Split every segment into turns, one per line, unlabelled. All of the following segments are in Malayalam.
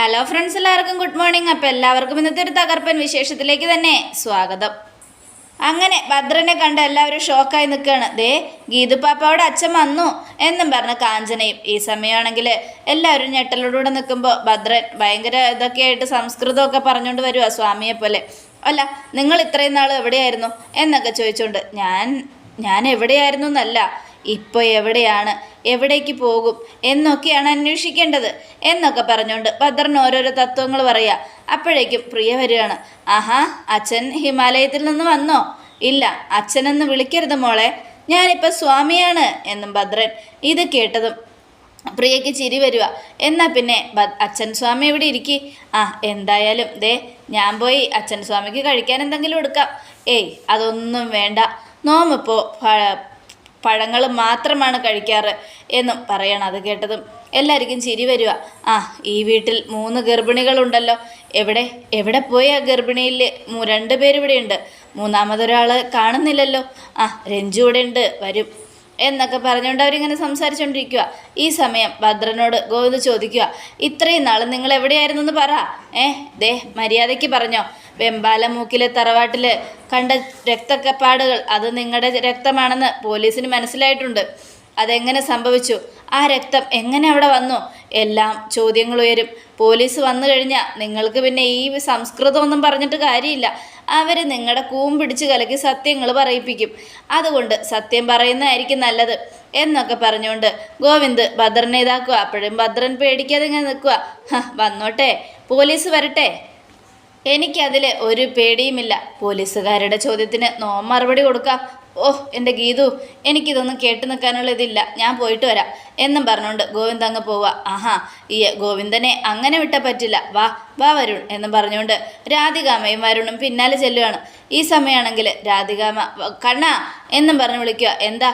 ഹലോ ഫ്രണ്ട്സ് എല്ലാവർക്കും ഗുഡ് മോർണിംഗ് അപ്പം എല്ലാവർക്കും ഇന്നത്തെ ഒരു തകർപ്പൻ വിശേഷത്തിലേക്ക് തന്നെ സ്വാഗതം. അങ്ങനെ ഭദ്രനെ കണ്ട് എല്ലാവരും ഷോക്കായി നിൽക്കുകയാണ്. ദേ ഗീതുപ്പാപ്പയുടെ അച്ഛൻ വന്നു എന്നും പറഞ്ഞ് കാഞ്ചനയും. ഈ സമയമാണെങ്കിൽ എല്ലാവരും ഞെട്ടലോടുകൂടെ നിൽക്കുമ്പോൾ ഭദ്രൻ ഭയങ്കര ഇതൊക്കെയായിട്ട് സംസ്കൃതമൊക്കെ പറഞ്ഞുകൊണ്ട് വരുക സ്വാമിയെ പോലെ. അല്ല നിങ്ങൾ ഇത്രയും നാൾ എവിടെയായിരുന്നു? എന്നൊക്കെ ചോദിച്ചുകൊണ്ട് ഞാൻ ഞാൻ എവിടെയായിരുന്നു എന്നല്ല. ഇപ്പോൾ എവിടെയാണ്? എവിടേക്ക് പോകും? എന്നൊക്കെയാണ് അന്വേഷിക്കേണ്ടത്. എന്നൊക്കെ പറഞ്ഞുകൊണ്ട് ഭദ്രൻ ഓരോരോ തത്വങ്ങൾ പറയുക അപ്പോഴേക്കും പ്രിയ വരികയാണ്. ആഹാ അച്ഛൻ ഹിമാലയത്തിൽ നിന്ന് വന്നോ? ഇല്ല അച്ഛനെന്ന് വിളിക്കരുത് മോളെ. ഞാനിപ്പോൾ സ്വാമിയാണ് എന്നും ഭദ്രൻ ഇത് കേട്ടതും പ്രിയയ്ക്ക് ചിരി വരിക എന്നാൽ പിന്നെ അച്ഛൻ സ്വാമി ഇവിടെ ഇരിക്കി? ആ എന്തായാലും ദേ ഞാൻ പോയി അച്ഛൻ സ്വാമിക്ക് കഴിക്കാൻ എന്തെങ്കിലും എടുക്കാം. ഏയ് അതൊന്നും വേണ്ട. നോമിപ്പോൾ പഴങ്ങൾ മാത്രമാണ് കഴിക്കാറ് എന്നും പറയണം അത് കേട്ടതും. എല്ലാവർക്കും ചിരി വരിക ആ ഈ വീട്ടിൽ മൂന്ന് ഗർഭിണികളുണ്ടല്ലോ. എവിടെ എവിടെ പോയി ആ ഗർഭിണിയിൽ രണ്ട് പേര് ഇവിടെയുണ്ട് മൂന്നാമതൊരാൾ കാണുന്നില്ലല്ലോ. ആ രഞ്ജു ഇവിടെ ഉണ്ട് വരും. എന്നൊക്കെ പറഞ്ഞുകൊണ്ട് അവരിങ്ങനെ സംസാരിച്ചുകൊണ്ടിരിക്കുക ഈ സമയം ഭദ്രനോട് ഗോവിന്ദ് ചോദിക്കുക ഇത്രയും നാൾ നിങ്ങൾ എവിടെയായിരുന്നു എന്ന് പറ. ഏ ദേ മര്യാദയ്ക്ക് പറഞ്ഞോ. വെമ്പാലമൂക്കിലെ തറവാട്ടിൽ കണ്ട രക്തക്കപ്പാടുകൾ അത് നിങ്ങളുടെ രക്തമാണെന്ന് പോലീസിന് മനസ്സിലായിട്ടുണ്ട്. അതെങ്ങനെ സംഭവിച്ചു? ആ രക്തം എങ്ങനെ അവിടെ വന്നു? എല്ലാം ചോദ്യങ്ങൾ ഉയരും. പോലീസ് വന്നു കഴിഞ്ഞാൽ നിങ്ങൾക്ക് പിന്നെ ഈ സംസ്കൃതമൊന്നും പറഞ്ഞിട്ട് കാര്യമില്ല. അവർ നിങ്ങളുടെ കൂം പിടിച്ച് കലക്കി സത്യങ്ങൾ പറയിപ്പിക്കും. അതുകൊണ്ട് സത്യം പറയുന്നതായിരിക്കും നല്ലത് എന്നൊക്കെ പറഞ്ഞുകൊണ്ട് ഗോവിന്ദ് ഭദ്രനെ ഇതാക്കുക. അപ്പോഴും ഭദ്രൻ പേടിക്കാതെ ഇങ്ങനെ നിൽക്കുക. വന്നോട്ടെ. പോലീസ് വരട്ടെ. എനിക്കതിൽ ഒരു പേടിയുമില്ല. പോലീസുകാരുടെ ചോദ്യത്തിന് നോ മറുപടി കൊടുക്കാം. ഓഹ് എന്റെ ഗീതു എനിക്കിതൊന്നും കേട്ട് നിൽക്കാനുള്ള ഇതില്ല. ഞാൻ പോയിട്ട് വരാം. എന്നും പറഞ്ഞുകൊണ്ട് ഗോവിന്ദ് അങ്ങ് പോവുക. ആഹാ ഈ ഗോവിന്ദനെ അങ്ങനെ വിട്ട പറ്റില്ല. വാ വാ വരുൺ എന്നും പറഞ്ഞുകൊണ്ട് രാധികാമയും വരുണും പിന്നാലെ ചെല്ലുകയാണ് ഈ സമയമാണെങ്കിൽ രാധികാമ കണ്ണ എന്നും പറഞ്ഞ് വിളിക്കുക. എന്താ?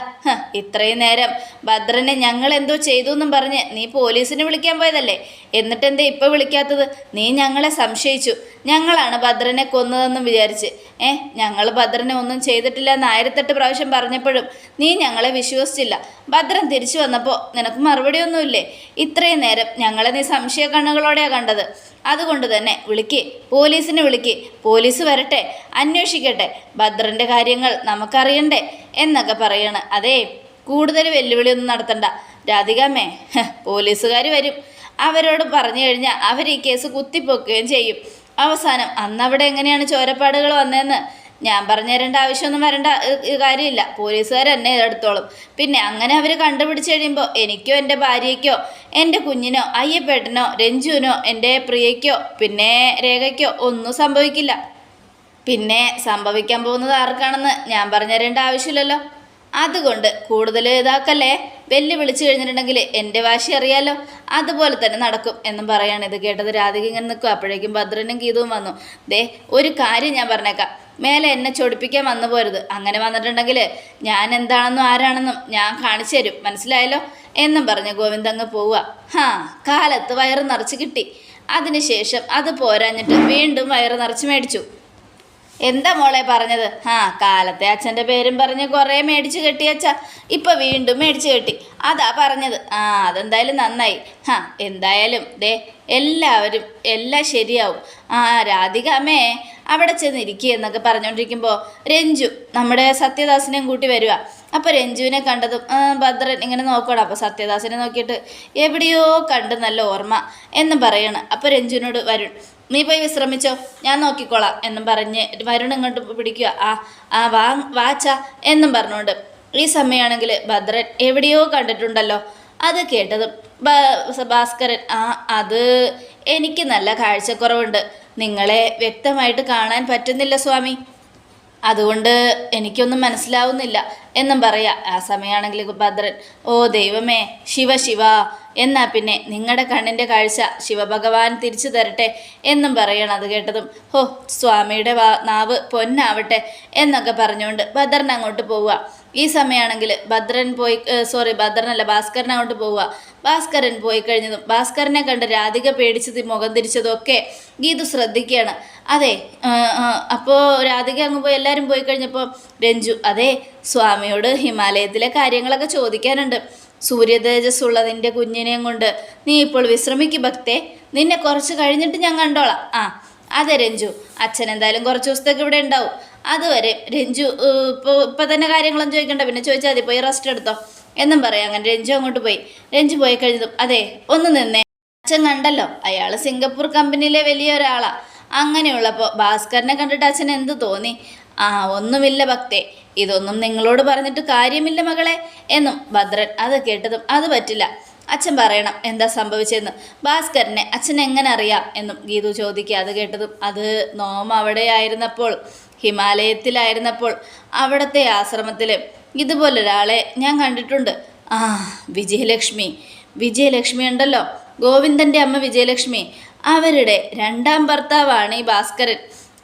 ഇത്രയും നേരം ഭദ്രനെ ഞങ്ങൾ എന്തോ ചെയ്തു എന്നും പറഞ്ഞ് നീ പോലീസിനെ വിളിക്കാൻ പോയതല്ലേ? എന്നിട്ട് എന്താ ഇപ്പോൾ വിളിക്കാത്തത്? നീ ഞങ്ങളെ സംശയിച്ചു. ഞങ്ങളാണ് ഭദ്രനെ കൊന്നതെന്നും വിചാരിച്ച്. ഏ ഞങ്ങൾ ഭദ്രനെ ഒന്നും ചെയ്തിട്ടില്ല എന്ന് ആയിരത്തെട്ട് പ്രാവശ്യം പറഞ്ഞപ്പോഴും നീ ഞങ്ങളെ വിശ്വസിച്ചില്ല. ഭദ്രൻ തിരിച്ചു വന്നപ്പോൾ നിനക്ക് മറുപടിയൊന്നുമില്ലേ? ഇത്രയും നേരം ഞങ്ങളെ നീ സംശയ കണ്ണുകളോടെയാണ് കണ്ടത്. അതുകൊണ്ട് തന്നെ വിളിക്ക് പോലീസിനെ വിളിക്ക്. പോലീസ് വരട്ടെ അന്വേഷിക്കട്ടെ. ഭദ്രന്റെ കാര്യങ്ങൾ നമുക്കറിയണ്ടേ എന്നൊക്കെ പറയണ്. അതേ കൂടുതൽ വെല്ലുവിളിയൊന്നും നടത്തണ്ട. രാധികാമ്മേ പോലീസുകാർ വരും. അവരോട് പറഞ്ഞു കഴിഞ്ഞാൽ അവർ ഈ കേസ് കുത്തിപ്പൊക്കുകയും ചെയ്യും. അവസാനം അന്നവിടെ എങ്ങനെയാണ് ചോരപ്പാടുകൾ വന്നതെന്ന്? ഞാൻ പറഞ്ഞു തരേണ്ട ആവശ്യമൊന്നും വരേണ്ട കാര്യമില്ല. പോലീസുകാർ എന്നെ എടുത്തോളും പിന്നെ അങ്ങനെ അവർ കണ്ടുപിടിച്ച് കഴിയുമ്പോൾ എനിക്കോ എന്റെ ഭാര്യയ്ക്കോ എന്റെ കുഞ്ഞിനോ അയ്യപ്പേട്ടനോ രഞ്ജുവിനോ എന്റെ പ്രിയയ്ക്കോ പിന്നെ രേഖയ്ക്കോ ഒന്നും സംഭവിക്കില്ല. പിന്നെ സംഭവിക്കാൻ പോകുന്നത് ആർക്കാണെന്ന് ഞാൻ പറഞ്ഞു തരേണ്ട ആവശ്യമില്ലല്ലോ. അതുകൊണ്ട് കൂടുതൽ ഇതാക്കല്ലേ? വെല്ലു വിളിച്ചു കഴിഞ്ഞിട്ടുണ്ടെങ്കിൽ എന്റെ വാശി അറിയാലോ. അതുപോലെ തന്നെ നടക്കും എന്നും പറയാണ്. ഇത് കേട്ടത് രാധിക ഇങ്ങനെ നിൽക്കും. അപ്പോഴേക്കും ഭദ്രനും ഗീതവും വന്നു. ദേ ഒരു കാര്യം ഞാൻ പറഞ്ഞേക്കാം. മേലെ എന്നെ ചൊടിപ്പിക്കാൻ വന്നു പോരുത്. അങ്ങനെ വന്നിട്ടുണ്ടെങ്കിൽ ഞാൻ എന്താണെന്നും ആരാണെന്നും ഞാൻ കാണിച്ചു തരും. മനസ്സിലായല്ലോ? എന്നും പറഞ്ഞ് ഗോവിന്ദ് അങ്ങ് പോവുക. ഹാ കാലത്ത് വയറ് നിറച്ച് കിട്ടി. അതിനുശേഷം അത് പോരാഞ്ഞിട്ട് വീണ്ടും വയറ് നിറച്ച് മേടിച്ചു. എന്താ മോളെ പറഞ്ഞത്? ആ കാലത്തെ അച്ഛന്റെ പേരും പറഞ്ഞ് കുറേ മേടിച്ചു കെട്ടി അച്ഛ. ഇപ്പം വീണ്ടും മേടിച്ച് കെട്ടി. അതാ പറഞ്ഞത്. ആ അതെന്തായാലും നന്നായി. ആ എന്തായാലും ദേ എല്ലാവരും എല്ലാം ശരിയാവും. ആ രാധിക അമ്മേ അവിടെ ചെന്നിരിക്കുക എന്നൊക്കെ പറഞ്ഞുകൊണ്ടിരിക്കുമ്പോൾ രഞ്ജു നമ്മുടെ സത്യദാസിനെയും കൂട്ടി വരിക അപ്പോൾ രഞ്ജുവിനെ കണ്ടതും ഭദ്രൻ ഇങ്ങനെ നോക്കണം അപ്പോൾ സത്യദാസിനെ നോക്കിയിട്ട് എവിടെയോ കണ്ട് നല്ല ഓർമ്മ എന്ന് പറയണം. അപ്പോൾ രഞ്ജുവിനോട് വരുൺ നീ പോയി വിശ്രമിച്ചോ? ഞാൻ നോക്കിക്കോളാം എന്നും പറഞ്ഞ് വരുൺ ഇങ്ങോട്ട് പിടിക്കുക. ആ ആ വാ വാച്ച എന്നും പറഞ്ഞുകൊണ്ട്. ഈ സമയമാണെങ്കിൽ ഭദ്രൻ എവിടെയോ കണ്ടിട്ടുണ്ടല്ലോ. അത് കേട്ടതും ഭാസ്കരൻ ആ അത് എനിക്ക് നല്ല കാഴ്ചക്കുറവുണ്ട്. നിങ്ങളെ വ്യക്തമായിട്ട് കാണാൻ പറ്റുന്നില്ല സ്വാമി. അതുകൊണ്ട് എനിക്കൊന്നും മനസ്സിലാവുന്നില്ല എന്നും പറയാ. ആ സമയമാണെങ്കിൽ ഭദ്രൻ ഓ ദൈവമേ ശിവ ശിവ എന്നാ പിന്നെ നിങ്ങളുടെ കണ്ണിന്റെ കാഴ്ച ശിവഭഗവാൻ തിരിച്ചു തരട്ടെ എന്നും പറയണം അത് കേട്ടതും. ഹോ സ്വാമിയുടെ നാവ് പൊന്നാവട്ടെ എന്നൊക്കെ പറഞ്ഞുകൊണ്ട് ഭദ്രൻ അങ്ങോട്ട് പോവുക. ഈ സമയമാണെങ്കിൽ ഭദ്രൻ പോയി സോറി ഭദ്രനല്ല ഭാസ്കരൻ അങ്ങോട്ട് പോവുക. ഭാസ്കരൻ പോയി കഴിഞ്ഞതും ഭാസ്കരനെ കണ്ട് രാധിക പേടിച്ചത് മുഖം തിരിച്ചതും ഒക്കെ ഗീതു ശ്രദ്ധിക്കുകയാണ്. അതെ അപ്പോൾ രാധിക അങ്ങ് പോയി എല്ലാവരും പോയി കഴിഞ്ഞപ്പോൾ രഞ്ജു അതെ സ്വാമിയോട് ഹിമാലയത്തിലെ കാര്യങ്ങളൊക്കെ ചോദിക്കാനുണ്ട്. സൂര്യതേജസ് ഉള്ള നിന്റെ കുഞ്ഞിനെയും കൊണ്ട് നീ ഇപ്പോൾ വിശ്രമിക്ക് ഭക്തേ. നിന്നെ കുറച്ച് കഴിഞ്ഞിട്ട് ഞാൻ കണ്ടോളാം. ആ അതെ രഞ്ജു. അച്ഛൻ എന്തായാലും കുറച്ച് ദിവസത്തേക്ക് ഇവിടെ ഉണ്ടാവും. അതുവരെ രഞ്ജു ഇപ്പോൾ ഇപ്പം തന്നെ കാര്യങ്ങളും ചോദിക്കണ്ട. പിന്നെ ചോദിച്ചാൽ മതി പോയി റെസ്റ്റ് എടുത്തോ. എന്നും പറയാം. അങ്ങനെ രഞ്ജു അങ്ങോട്ട് പോയി. രഞ്ജു പോയി കഴിഞ്ഞതും അതെ ഒന്ന് നിന്നേ. അച്ഛൻ കണ്ടല്ലോ അയാൾ സിംഗപ്പൂർ കമ്പനിയിലെ വലിയ ഒരാളാണ് അങ്ങനെയുള്ളപ്പോൾ ഭാസ്കരനെ കണ്ടിട്ട് അച്ഛൻ എന്ത് തോന്നി? ആ ഒന്നുമില്ല ഭക്തേ. ഇതൊന്നും നിങ്ങളോട് പറഞ്ഞിട്ട് കാര്യമില്ല മകളെ എന്നും ഭദ്രൻ അത് കേട്ടതും അത് പറ്റില്ല. അച്ഛൻ പറയണം എന്താ സംഭവിച്ചതെന്ന്. ഭാസ്കരനെ അച്ഛൻ എങ്ങനെ അറിയാം എന്നും ഗീതു ചോദിക്കുക. അത് കേട്ടതും അത് നോം അവിടെയായിരുന്നപ്പോൾ ഹിമാലയത്തിലായിരുന്നപ്പോൾ അവിടുത്തെ ആശ്രമത്തിൽ ഇതുപോലൊരാളെ ഞാൻ കണ്ടിട്ടുണ്ട്. ആ വിജയലക്ഷ്മി. വിജയലക്ഷ്മി ഉണ്ടല്ലോ. ഗോവിന്ദന്റെ അമ്മ വിജയലക്ഷ്മി. അവരുടെ രണ്ടാം ഭർത്താവാണ് ഈ ഭാസ്കരൻ.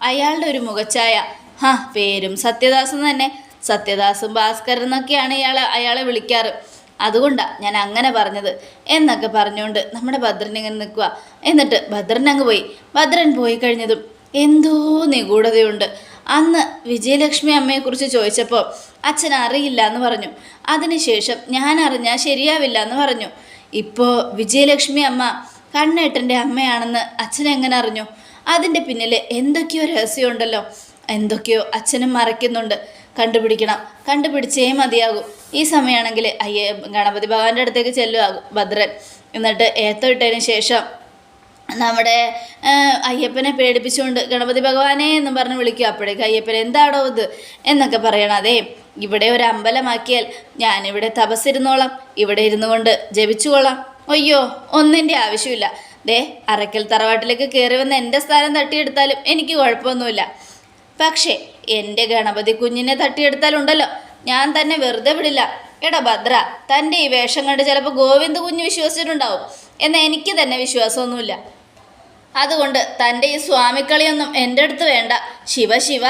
അയാളുടെ ഒരു മുഖച്ഛായ. ഹാ പേരും സത്യദാസ് തന്നെ. സത്യദാസും ഭാസ്കരൻ എന്നൊക്കെയാണ് ഇയാൾ അയാളെ വിളിക്കാറ്. അതുകൊണ്ടാണ് ഞാൻ അങ്ങനെ പറഞ്ഞത്. എന്നൊക്കെ പറഞ്ഞുകൊണ്ട് നമ്മുടെ ഭദ്രൻ ഇങ്ങനെ നിൽക്കുക എന്നിട്ട് ഭദ്രൻ അങ്ങ് പോയി. ഭദ്രൻ പോയി കഴിഞ്ഞതും എന്തോ നിഗൂഢതയുണ്ട്. അന്ന് വിജയലക്ഷ്മി അമ്മയെക്കുറിച്ച് ചോദിച്ചപ്പോൾ അച്ഛൻ അറിയില്ല എന്ന് പറഞ്ഞു. അതിനുശേഷം ഞാൻ അറിഞ്ഞാൽ ശരിയാവില്ല എന്ന് പറഞ്ഞു. ഇപ്പോൾ വിജയലക്ഷ്മി അമ്മ കണ്ണേട്ടന്റെ അമ്മയാണെന്ന് അച്ഛൻ എങ്ങനെ അറിഞ്ഞു? അതിന്റെ പിന്നിൽ എന്തൊക്കെയോ രഹസ്യമുണ്ടല്ലോ. എന്തൊക്കെയോ അച്ഛനും മറയ്ക്കുന്നുണ്ട്. കണ്ടുപിടിക്കണം. കണ്ടുപിടിച്ചേ മതിയാകും. ഈ സമയമാണെങ്കിൽ അയ്യേ ഗണപതി ഭഗവാന്റെ അടുത്തേക്ക് ചെല്ലുമാകും ഭദ്രൻ. എന്നിട്ട് ഏത്തോയിട്ടതിന് ശേഷം നമ്മുടെ അയ്യപ്പനെ പേടിപ്പിച്ചുകൊണ്ട് ഗണപതി ഭഗവാനെ എന്ന് പറഞ്ഞ് വിളിക്കുക അപ്പോഴേക്ക് അയ്യപ്പൻ എന്താടോ ഇത്? എന്നൊക്കെ പറയണം. അതേ ഇവിടെ ഒരു അമ്പലമാക്കിയാൽ ഞാനിവിടെ തപസ്സിരുന്നോളാം. ഇവിടെ ഇരുന്നു കൊണ്ട് ജപിച്ചുകൊള്ളാം. അയ്യോ ഒന്നിന്റെ ആവശ്യമില്ല. ദേ അറയ്ക്കൽ തറവാട്ടിലേക്ക് കയറി വന്ന് എന്റെ സ്ഥാനം തട്ടിയെടുത്താലും എനിക്ക് കുഴപ്പമൊന്നുമില്ല. പക്ഷേ എന്റെ ഗണപതി കുഞ്ഞിനെ തട്ടിയെടുത്താലുണ്ടല്ലോ. ഞാൻ തന്നെ വെറുതെ വിടില്ല. എടാ ഭദ്ര തന്റെ ഈ വേഷം കണ്ട് ചിലപ്പോൾ ഗോവിന്ദ് കുഞ്ഞ് വിശ്വസിച്ചിട്ടുണ്ടാവും. എന്നാൽ എനിക്ക് തന്നെ വിശ്വാസമൊന്നുമില്ല. അതുകൊണ്ട് തന്റെ ഈ സ്വാമിക്കളിയൊന്നും എന്റെ അടുത്ത് വേണ്ട. ശിവ ശിവ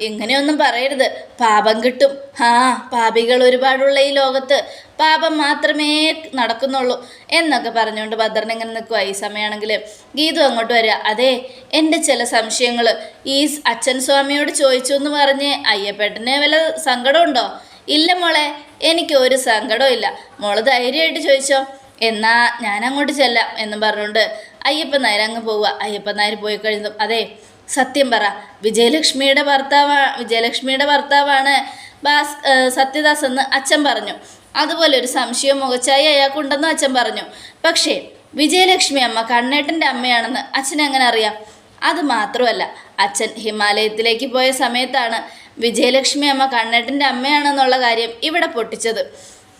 ഇങ്ങനെയൊന്നും പറയരുത്. പാപം കിട്ടും. ആ പാപികൾ ഒരുപാടുള്ള ഈ ലോകത്ത് പാപം മാത്രമേ നടക്കുന്നുള്ളൂ എന്നൊക്കെ പറഞ്ഞുകൊണ്ട് ഭദ്രൻ ഇങ്ങനെ നിൽക്കുക ഈ സമയമാണെങ്കിൽ ഗീതു അങ്ങോട്ട് വരിക. അതെ എന്റെ ചില സംശയങ്ങൾ ഈ അച്ഛൻ സ്വാമിയോട് ചോദിച്ചു എന്ന് പറഞ്ഞ് അയ്യപ്പേട്ടനെ വല്ല സങ്കടമുണ്ടോ? ഇല്ല മോളെ എനിക്ക് ഒരു സങ്കടവും ഇല്ല മോൾ ധൈര്യമായിട്ട് ചോദിച്ചോ. എന്നാ ഞാൻ അങ്ങോട്ട് ചെല്ലാം എന്നും പറഞ്ഞുകൊണ്ട് അയ്യപ്പൻ നായർ അങ്ങ് പോവുക. അയ്യപ്പൻ നായർ പോയി കഴിഞ്ഞതും അതെ സത്യം പറ. വിജയലക്ഷ്മിയുടെ ഭർത്താവ് വിജയലക്ഷ്മിയുടെ ഭർത്താവാണ് ഭാസ് സത്യദാസ് എന്ന് അച്ഛൻ പറഞ്ഞു. അതുപോലെ ഒരു സംശയം മുഖച്ചായി അയാൾക്കുണ്ടെന്ന് അച്ഛൻ പറഞ്ഞു. പക്ഷേ വിജയലക്ഷ്മി അമ്മ കണ്ണേട്ടന്റെ അമ്മയാണെന്ന് അച്ഛൻ എങ്ങനെ അറിയാം? അത് മാത്രമല്ല അച്ഛൻ ഹിമാലയത്തിലേക്ക് പോയ സമയത്താണ് വിജയലക്ഷ്മി അമ്മ കണ്ണേട്ടന്റെ അമ്മയാണെന്നുള്ള കാര്യം ഇവിടെ പൊട്ടിച്ചത്.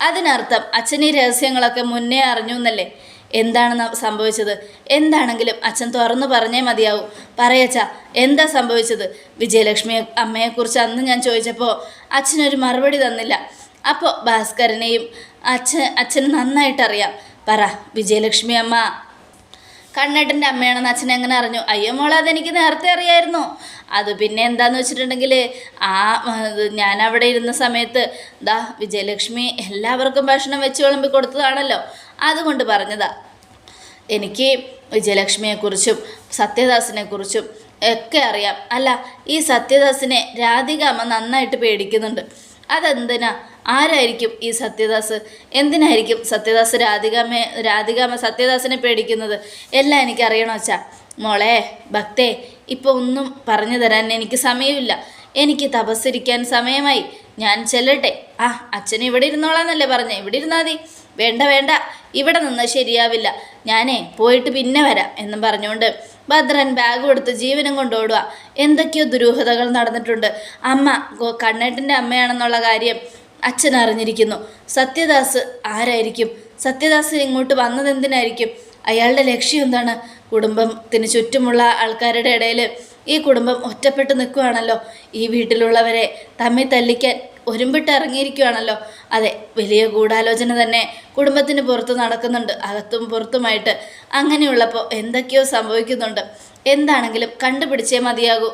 അതിനർത്ഥം അച്ഛൻ ഈ രഹസ്യങ്ങളൊക്കെ മുന്നേ അറിഞ്ഞു എന്നല്ലേ എന്താണ് സംഭവിച്ചത്? എന്താണെങ്കിലും അച്ഛൻ തുറന്നു പറഞ്ഞേ മതിയാവും. പറയച്ച എന്താ സംഭവിച്ചത്? വിജയലക്ഷ്മി അമ്മയെക്കുറിച്ച് അന്ന് ഞാൻ ചോദിച്ചപ്പോൾ അച്ഛനൊരു മറുപടി തന്നില്ല. അപ്പോൾ ഭാസ്കരനെയും അച്ഛൻ അച്ഛന് നന്നായിട്ടറിയാം. പറ വിജയലക്ഷ്മി അമ്മ. കണ്ണേട്ടന്റെ അമ്മയാണെന്ന് അച്ഛൻ എങ്ങനെ അറിഞ്ഞു? അയ്യോ മോളെ അതെനിക്ക് നേരത്തെ അറിയായിരുന്നു. അത് പിന്നെ എന്താന്ന് വെച്ചിട്ടുണ്ടെങ്കിൽ ആ ഞാൻ അവിടെ ഇരുന്ന സമയത്ത് ദാ വിജയലക്ഷ്മി എല്ലാവർക്കും ഭക്ഷണം വെച്ച് വിളമ്പി കൊടുത്തതാണല്ലോ. അതുകൊണ്ട് പറഞ്ഞതാ എനിക്ക് വിജയലക്ഷ്മിയെക്കുറിച്ചും സത്യദാസിനെക്കുറിച്ചും ഒക്കെ അറിയാം. അല്ല ഈ സത്യദാസിനെ രാധിക അമ്മ നന്നായിട്ട് പേടിക്കുന്നുണ്ട്. അതെന്തിനാ? ആരായിരിക്കും ഈ സത്യദാസ്? എന്തിനായിരിക്കും സത്യദാസ് രാധികാമ്മയെ രാധികാമ്മ സത്യദാസിനെ പേടിക്കുന്നത്? എല്ലാം എനിക്കറിയണോ അച്ഛാ. മോളെ ഭക്തേ ഇപ്പോൾ ഒന്നും പറഞ്ഞു തരാൻ എനിക്ക് സമയമില്ല. എനിക്ക് തപസ്സിരിക്കാൻ സമയമായി. ഞാൻ ചെല്ലട്ടെ. ആ അച്ഛൻ ഇവിടെ ഇരുന്നോളാന്നല്ലേ പറഞ്ഞേ. ഇവിടെ ഇരുന്നാൽ മതി. വേണ്ട വേണ്ട. ഇവിടെ നിന്ന് ശരിയാവില്ല. ഞാനേ പോയിട്ട് പിന്നെ വരാം എന്നും പറഞ്ഞുകൊണ്ട് ഭദ്രൻ ബാഗ് കൊടുത്ത് ജീവനും കൊണ്ടോടുക എന്തൊക്കെയോ ദുരൂഹതകൾ നടന്നിട്ടുണ്ട്. അമ്മ കണ്ണേട്ടന്റെ അമ്മയാണെന്നുള്ള കാര്യം അച്ഛൻ അറിഞ്ഞിരിക്കുന്നു. സത്യദാസ് ആരായിരിക്കും? സത്യദാസ് ഇങ്ങോട്ട് വന്നത് എന്തിനായിരിക്കും? അയാളുടെ ലക്ഷ്യം എന്താണ്? കുടുംബത്തിന് ചുറ്റുമുള്ള ആൾക്കാരുടെ ഇടയിൽ ഈ കുടുംബം ഒറ്റപ്പെട്ട് നിൽക്കുകയാണല്ലോ ഈ വീട്ടിലുള്ളവരെ തമ്മിൽ തല്ലിക്കാൻ ഒരുമ്പിട്ട് ഇറങ്ങിയിരിക്കുകയാണല്ലോ അതെ വലിയ ഗൂഢാലോചന തന്നെ കുടുംബത്തിന് പുറത്ത് നടക്കുന്നുണ്ട്. അകത്തും പുറത്തുമായിട്ട് അങ്ങനെയുള്ളപ്പോൾ എന്തൊക്കെയോ സംഭവിക്കുന്നുണ്ട്. എന്താണെങ്കിലും കണ്ടുപിടിച്ചേ മതിയാകൂ.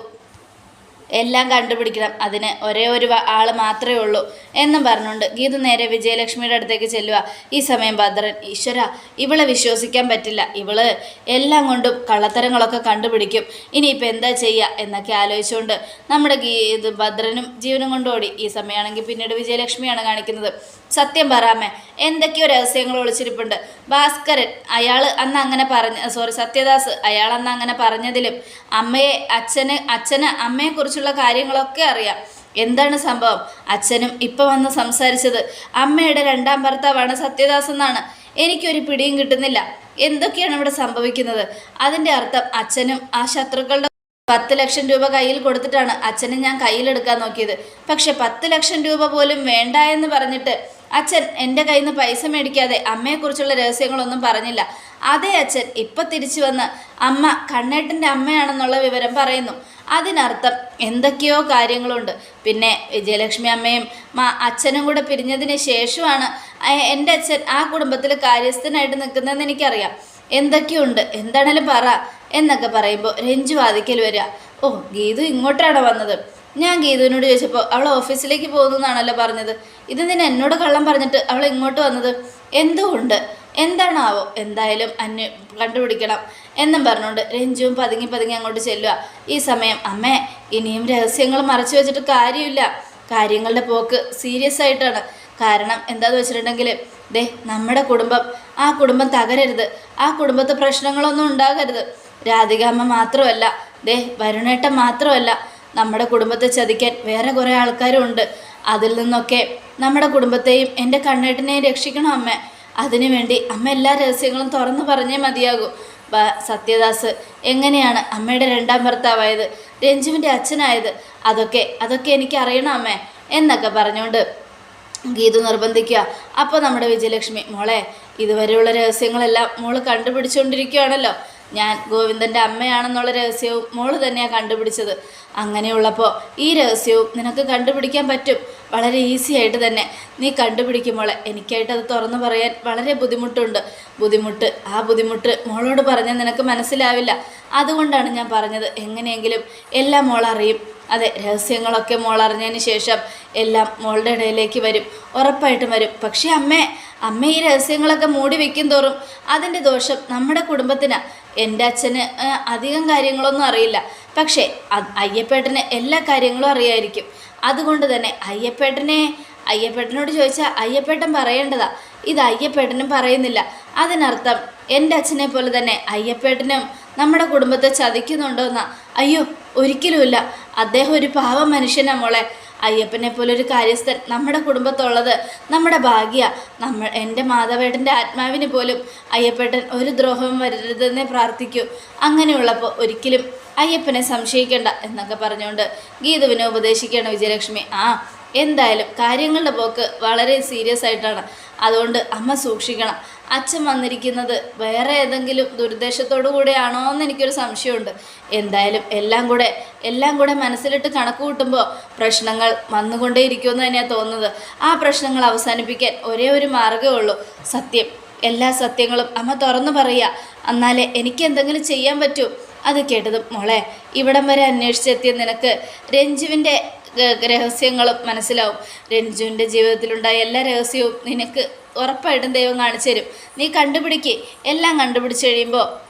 എല്ലാം കണ്ടുപിടിക്കണം. അതിന് ഒരേ ഒരു ആൾ മാത്രമേ ഉള്ളൂ എന്നും പറഞ്ഞുകൊണ്ട് ഗീതു നേരെ വിജയലക്ഷ്മിയുടെ അടുത്തേക്ക് ചെല്ലുക. ഈ സമയം ഭദ്രൻ ഈശ്വര ഇവളെ വിശ്വസിക്കാൻ പറ്റില്ല. ഇവൾ എല്ലാം കൊണ്ടും കള്ളത്തരങ്ങളൊക്കെ കണ്ടുപിടിക്കും. ഇനിയിപ്പോൾ എന്താ ചെയ്യുക എന്നൊക്കെ ആലോചിച്ചുകൊണ്ട് നമ്മുടെ ഗീ ഇത് ഭദ്രനും ജീവനും കൊണ്ടോടി ഈ സമയമാണെങ്കിൽ പിന്നീട് വിജയലക്ഷ്മിയാണ് കാണിക്കുന്നത്. സത്യം പറയാമേ. എന്തൊക്കെയോ രഹസ്യങ്ങൾ ഒളിച്ചിരിപ്പുണ്ട്. ഭാസ്കരൻ അയാൾ അന്ന് അങ്ങനെ പറഞ്ഞ സോറി സത്യദാസ് അയാൾ അന്ന് അങ്ങനെ പറഞ്ഞതിലും അമ്മയെ അച്ഛന് അച്ഛന് അമ്മയെക്കുറിച്ചുള്ള കാര്യങ്ങളൊക്കെ അറിയാം. എന്താണ് സംഭവം? അച്ഛനും ഇപ്പം വന്ന് സംസാരിച്ചത് അമ്മയുടെ രണ്ടാം ഭർത്താവാണ് സത്യദാസ് എന്നാണ്. എനിക്കൊരു പിടിയും കിട്ടുന്നില്ല. എന്തൊക്കെയാണ് ഇവിടെ സംഭവിക്കുന്നത്? അതിന്റെ അർത്ഥം അച്ഛനും ആ ശത്രുക്കളുടെ പത്ത് ലക്ഷം രൂപ കയ്യിൽ കൊടുത്തിട്ടാണ് അച്ഛനെ ഞാൻ കയ്യിലെടുക്കാൻ നോക്കിയത്. പക്ഷെ പത്ത് ലക്ഷം രൂപ പോലും വേണ്ട എന്ന് പറഞ്ഞിട്ട് അച്ഛൻ എന്റെ കയ്യിൽ നിന്ന് പൈസ മേടിക്കാതെ അമ്മയെക്കുറിച്ചുള്ള രഹസ്യങ്ങളൊന്നും പറഞ്ഞില്ല. അതേ അച്ഛൻ ഇപ്പം തിരിച്ചു വന്ന് അമ്മ കണ്ണേട്ടന്റെ അമ്മയാണെന്നുള്ള വിവരം പറയുന്നു. അതിനർത്ഥം എന്തൊക്കെയോ കാര്യങ്ങളുണ്ട്. പിന്നെ വിജയലക്ഷ്മി അമ്മയും മാ അച്ഛനും കൂടെ പിരിഞ്ഞതിന് ശേഷമാണ് എന്റെ അച്ഛൻ ആ കുടുംബത്തിൽ കാര്യസ്ഥനായിട്ട് നിൽക്കുന്നതെന്ന് എനിക്കറിയാം. എന്തൊക്കെയുണ്ട്? എന്താണേലും പറ എന്നൊക്കെ പറയുമ്പോൾ രഞ്ജു വാദിക്കൽ വരിക. ഓ ഗീതു ഇങ്ങോട്ടാണോ വന്നത്? ഞാൻ ഗീതുവിനോട് ചോദിച്ചപ്പോൾ അവൾ ഓഫീസിലേക്ക് പോകുന്നു എന്നാണല്ലോ പറഞ്ഞത്. ഇത് നിന്നെ എന്നോട് കള്ളം പറഞ്ഞിട്ട് അവൾ ഇങ്ങോട്ട് വന്നത്? എന്തുകൊണ്ട്? എന്താണാവോ? എന്തായാലും അന്വ കണ്ടുപിടിക്കണം. എന്നും പറഞ്ഞുകൊണ്ട് രഞ്ജുവും പതുങ്ങി പതുങ്ങി അങ്ങോട്ട് ചെല്ലുക ഈ സമയം അമ്മേ ഇനിയും രഹസ്യങ്ങൾ മറച്ചു വെച്ചിട്ട് കാര്യമില്ല. കാര്യങ്ങളുടെ പോക്ക് സീരിയസ് ആയിട്ടാണ്. കാരണം എന്താന്ന് വെച്ചിട്ടുണ്ടെങ്കിൽ ദേ നമ്മുടെ കുടുംബം. ആ കുടുംബം തകരരുത്. ആ കുടുംബത്തെ പ്രശ്നങ്ങളൊന്നും ഉണ്ടാകരുത്. രാധികാമ്മ മാത്രമല്ല. ദേ വരുണേട്ടം മാത്രമല്ല. നമ്മുടെ കുടുംബത്തെ ചതിക്കാൻ വേറെ കുറേ ആൾക്കാരുണ്ട്. അതിൽ നിന്നൊക്കെ നമ്മുടെ കുടുംബത്തെയും എന്റെ കണ്ണേട്ടിനെയും രക്ഷിക്കണം അമ്മ. അതിനുവേണ്ടി അമ്മ എല്ലാ രഹസ്യങ്ങളും തുറന്നു പറഞ്ഞേ മതിയാകൂ. സത്യദാസ് എങ്ങനെയാണ് അമ്മയുടെ രണ്ടാം ഭർത്താവായത്? രഞ്ജുവിന്റെ അച്ഛനായത്? അതൊക്കെ അതൊക്കെ എനിക്ക് അറിയണം അമ്മേ എന്നൊക്കെ പറഞ്ഞുകൊണ്ട് ഗീതു നിർബന്ധിക്കുക. അപ്പോൾ നമ്മുടെ വിജയലക്ഷ്മി മോളെ ഇതുവരെയുള്ള രഹസ്യങ്ങളെല്ലാം മോൾ കണ്ടുപിടിച്ചുകൊണ്ടിരിക്കുകയാണല്ലോ. ഞാൻ ഗോവിന്ദന്റെ അമ്മയാണെന്നുള്ള രഹസ്യവും മോൾ തന്നെയാണ് കണ്ടുപിടിച്ചത്. അങ്ങനെയുള്ളപ്പോൾ ഈ രഹസ്യവും നിനക്ക് കണ്ടുപിടിക്കാൻ പറ്റും. വളരെ ഈസി ആയിട്ട് തന്നെ. നീ കണ്ടുപിടിക്കും മോളെ. എനിക്കായിട്ട് അത് തുറന്നു പറയാൻ വളരെ ബുദ്ധിമുട്ടുണ്ട്. ബുദ്ധിമുട്ട് ആ ബുദ്ധിമുട്ട് മോളോട് പറഞ്ഞാൽ നിനക്ക് മനസ്സിലാവില്ല. അതുകൊണ്ടാണ് ഞാൻ പറഞ്ഞത്. എങ്ങനെയെങ്കിലും എല്ലാം മോൾ അതെ രഹസ്യങ്ങളൊക്കെ മോൾ അറിഞ്ഞതിന് ശേഷം എല്ലാം മോളുടെ ഇടയിലേക്ക് വരും. ഉറപ്പായിട്ടും വരും. പക്ഷേ അമ്മേ അമ്മ ഈ രഹസ്യങ്ങളൊക്കെ മൂടി വെക്കും തോറും അതിന്റെ ദോഷം നമ്മുടെ കുടുംബത്തിനാ. എന്റെ അച്ഛന് അധികം കാര്യങ്ങളൊന്നും അറിയില്ല. പക്ഷേ അയ്യപ്പേട്ടന് എല്ലാ കാര്യങ്ങളും അറിയായിരിക്കും. അതുകൊണ്ട് തന്നെ അയ്യപ്പേട്ടനെ അയ്യപ്പേട്ടനോട് ചോദിച്ചാൽ അയ്യപ്പേട്ടൻ പറയേണ്ടതാ. ഇത് അയ്യപ്പേട്ടനും പറയുന്നില്ല. അതിനർത്ഥം എന്റെ അച്ഛനെ പോലെ തന്നെ അയ്യപ്പേട്ടനും നമ്മുടെ കുടുംബത്തെ ചതിക്കുന്നുണ്ടോന്നാ. അയ്യോ ഒരിക്കലുമില്ല. അദ്ദേഹം ഒരു പാവ മനുഷ്യനാ മോളെ. അയ്യപ്പനെ പോലെ ഒരു കാര്യസ്ഥൻ നമ്മുടെ കുടുംബത്തുള്ളത് നമ്മുടെ ഭാഗ്യ. നമ്മൾ എന്റെ മാധവേട്ടന്റെ ആത്മാവിന് പോലും അയ്യപ്പേട്ടൻ ഒരു ദ്രോഹവും വരരുതെന്നേ പ്രാർത്ഥിക്കൂ. അങ്ങനെയുള്ളപ്പോൾ ഒരിക്കലും അയ്യപ്പനെ സംശയിക്കേണ്ട എന്നൊക്കെ പറഞ്ഞുകൊണ്ട് ഗീതുവിനെ ഉപദേശിക്കുകയാണ് വിജയലക്ഷ്മി. ആ എന്തായാലും കാര്യങ്ങളുടെ പോക്ക് വളരെ സീരിയസ് ആയിട്ടാണ്. അതുകൊണ്ട് അമ്മ സൂക്ഷിക്കണം. അച്ഛൻ വന്നിരിക്കുന്നത്. വേറെ ഏതെങ്കിലും ദുരുദ്ദേശത്തോടു കൂടെയാണോ എന്ന് എനിക്കൊരു സംശയമുണ്ട്. എന്തായാലും എല്ലാം കൂടെ എല്ലാം കൂടെ മനസ്സിലിട്ട് കണക്ക് കൂട്ടുമ്പോൾ പ്രശ്നങ്ങൾ വന്നുകൊണ്ടേയിരിക്കുമെന്ന് തന്നെയാണ് തോന്നുന്നത്. ആ പ്രശ്നങ്ങൾ അവസാനിപ്പിക്കാൻ ഒരേ ഒരു മാർഗമേ ഉള്ളൂ. സത്യം എല്ലാ സത്യങ്ങളും അമ്മ തുറന്നു പറയുക. എന്നാലേ എനിക്ക് എന്തെങ്കിലും ചെയ്യാൻ പറ്റൂ? അത് കേട്ടതും മോളെ ഇവിടം വരെ അന്വേഷിച്ചെത്തിയ നിനക്ക് രഞ്ജുവിന്റെ രഹസ്യങ്ങളും മനസ്സിലാവും. രഞ്ജുവിന്റെ ജീവിതത്തിലുണ്ടായ എല്ലാ രഹസ്യവും നിനക്ക് ഉറപ്പായിട്ടും ദൈവം കാണിച്ചു തരും. നീ കണ്ടുപിടിക്ക്. എല്ലാം കണ്ടുപിടിച്ച് കഴിയുമ്പോൾ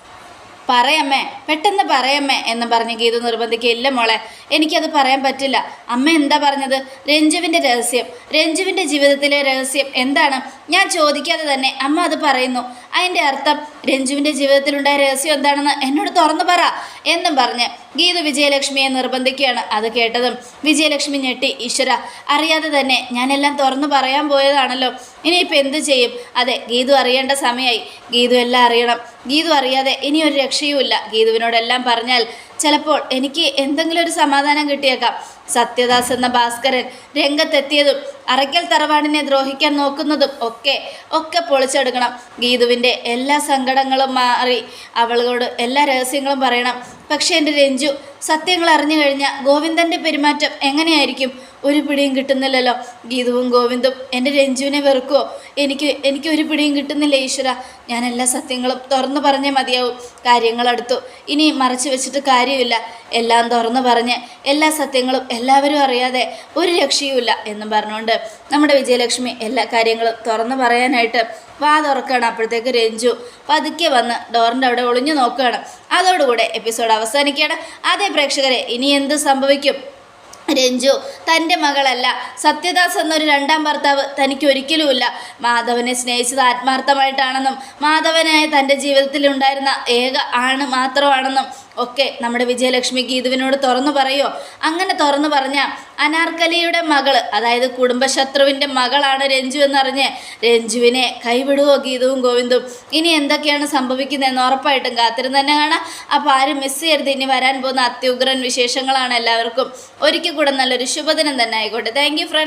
പറയമ്മേ പെട്ടെന്ന് പറയമ്മേ എന്ന് പറഞ്ഞ് ഗീതു നിർബന്ധിക്കില്ല മോളെ എനിക്കത് പറയാൻ പറ്റില്ല. അമ്മ എന്താ പറഞ്ഞത്? രഞ്ജുവിന്റെ രഹസ്യം. രഞ്ജുവിന്റെ ജീവിതത്തിലെ രഹസ്യം എന്താണ്? ഞാൻ ചോദിക്കാതെ തന്നെ അമ്മ അത് പറയുന്നു. അതിന്റെ അർത്ഥം രഞ്ജുവിന്റെ ജീവിതത്തിലുണ്ടായ രഹസ്യം എന്താണെന്ന് എന്നോട് തുറന്നു പറ എന്നും പറഞ്ഞ് ഗീതു വിജയലക്ഷ്മിയെ നിർബന്ധിക്കുകയാണ്. അത് കേട്ടതും വിജയലക്ഷ്മി ഞെട്ടി ഈശ്വര അറിയാതെ തന്നെ ഞാനെല്ലാം തുറന്നു പറയാൻ പോയതാണല്ലോ. ഇനിയിപ്പോൾ എന്ത് ചെയ്യും? അതെ ഗീതു അറിയേണ്ട സമയമായി ഗീതു എല്ലാം അറിയണം. ഗീതു അറിയാതെ ഇനി ഒരു രക്ഷയുമില്ല. ഗീതുവിനോടെല്ലാം പറഞ്ഞാൽ ചിലപ്പോൾ എനിക്ക് എന്തെങ്കിലും ഒരു സമാധാനം കിട്ടിയേക്കാം. സത്യദാസ് എന്ന ഭാസ്കരൻ രംഗത്തെത്തിയതും അറയ്ക്കൽ തറവാടിനെ ദ്രോഹിക്കാൻ നോക്കുന്നതും ഒക്കെ ഒക്കെ പൊളിച്ചെടുക്കണം. ഗീതുവിന്റെ എല്ലാ സങ്കടങ്ങളും മാറി അവളോട് എല്ലാ രഹസ്യങ്ങളും പറയണം. പക്ഷേ എന്റെ രഞ്ജു സത്യങ്ങൾ അറിഞ്ഞു കഴിഞ്ഞാൽ ഗോവിന്ദന്റെ പെരുമാറ്റം എങ്ങനെയായിരിക്കും? ഒരു പിടിയും കിട്ടുന്നില്ലല്ലോ. ഗീതുവും ഗോവിന്ദും എന്റെ രഞ്ജുവിനെ വെറുക്കുമോ എനിക്ക് എനിക്ക് ഒരു പിടിയും കിട്ടുന്നില്ല ഈശ്വര. ഞാൻ എല്ലാ സത്യങ്ങളും തുറന്നു പറഞ്ഞേ മതിയാവും. കാര്യങ്ങളെടുത്തു ഇനി മറച്ചു വെച്ചിട്ട് കാര്യമില്ല. എല്ലാം തുറന്നു പറഞ്ഞ് എല്ലാ സത്യങ്ങളും എല്ലാവരും അറിയാതെ ഒരു രക്ഷയുമില്ല എന്നും പറഞ്ഞുകൊണ്ട് നമ്മുടെ വിജയലക്ഷ്മി എല്ലാ കാര്യങ്ങളും തുറന്നു പറയാനായിട്ട് വാ തുറക്കുകയാണ്. അപ്പോഴത്തേക്ക് രഞ്ജു പതുക്കെ വന്ന് ഡോറിന്റെ അവിടെ ഒളിഞ്ഞു നോക്കുകയാണ്. അതോടുകൂടെ എപ്പിസോഡ് അവസാനിക്കുകയാണ്. അതേ പ്രേക്ഷകരെ ഇനി എന്ത് സംഭവിക്കും? രഞ്ജു തന്റെ മകളല്ല. സത്യദാസ് എന്നൊരു രണ്ടാം ഭർത്താവ് തനിക്ക് ഒരിക്കലുമില്ല. മാധവനെ സ്നേഹിച്ചത് ആത്മാർത്ഥമായിട്ടാണെന്നും മാധവനായ തന്റെ ജീവിതത്തിൽ ഉണ്ടായിരുന്ന ഏക ആണ് മാത്രമാണെന്നും ഒക്കെ നമ്മുടെ വിജയലക്ഷ്മി ഗീതുവിനോട് തുറന്നു പറയോ? അങ്ങനെ തുറന്നു പറഞ്ഞ അനാർക്കലിയുടെ മകൾ അതായത് കുടുംബശത്രുവിന്റെ മകളാണ് രഞ്ജു എന്നറിഞ്ഞ് രഞ്ജുവിനെ കൈവിടുവോ ഗീതുവും ഗോവിന്ദും? ഇനി എന്തൊക്കെയാണ് സംഭവിക്കുന്നതെന്ന് ഉറപ്പായിട്ടും കാത്തിരുന്ന് തന്നെ കാണാം. അപ്പോൾ ആരും മിസ് ചെയ്യരുത്. ഇനി വരാൻ പോകുന്ന അത്യുഗ്രൻ വിശേഷങ്ങളാണ് എല്ലാവർക്കും. ഒരിക്കൽ കൂടെ നല്ലൊരു ശുഭദിനം തന്നെ ആയിക്കോട്ടെ. Thank front